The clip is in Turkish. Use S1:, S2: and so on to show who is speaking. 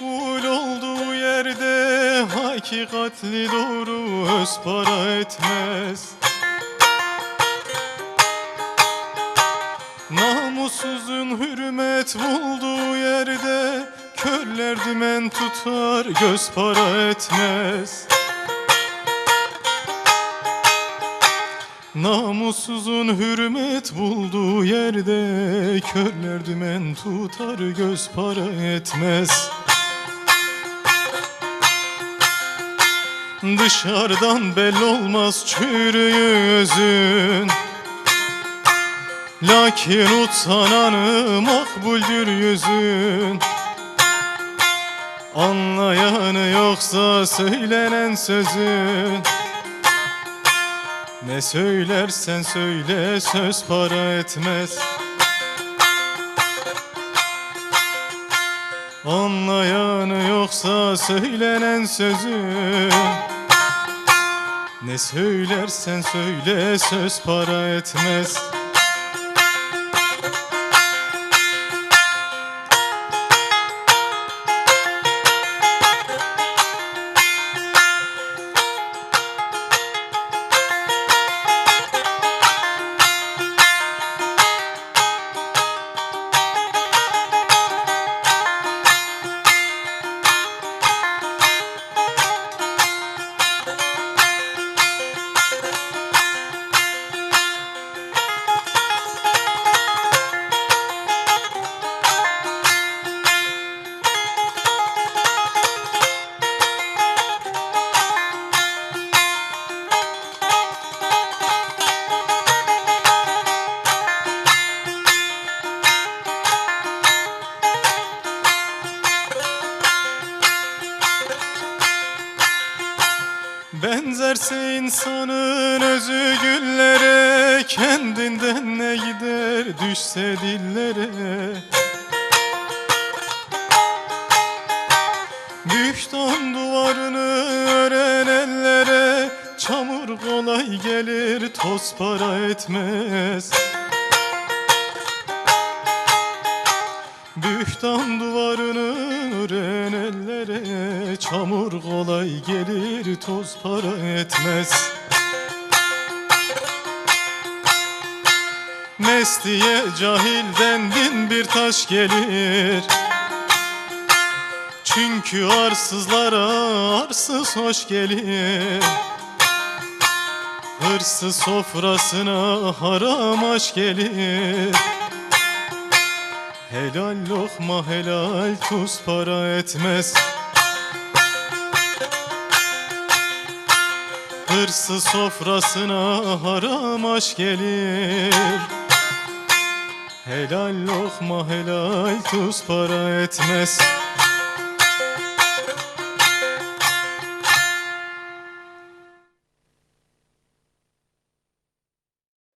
S1: makbul olduğu yerde Hakikatli doğru öz para etmez. Namussuzun hürmet bulduğu yerde Körler dümen tutar göz para etmez. Namussuzun hürmet bulduğu yerde Körler dümen tutar göz para etmez Dışarıdan belli olmaz çürüyüzün Lakin utananı makbuldür yüzün. Anlayanı yoksa söylenen sözün. Ne söylersen söyle söz para etmez. Anlayanı yoksa söylenen sözün Ne söylersen söyle söz para etmez Benzerse insanın özü güllere Kendinden ne gider düşse dillere. Büyüktan duvarını ören ellere Çamur kolay gelir toz para etmez Bühtan duvarını ören ellere Çamur kolay gelir toz para etmez. Mestiye cahilden bin bir taş gelir. Çünkü arsızlara arsız hoş gelir. Hırsız sofrasına haram aş gelir Helal lokma helal tuz para etmez. Hırsız sofrasına haram aş gelir. Helal lokma helal tuz para etmez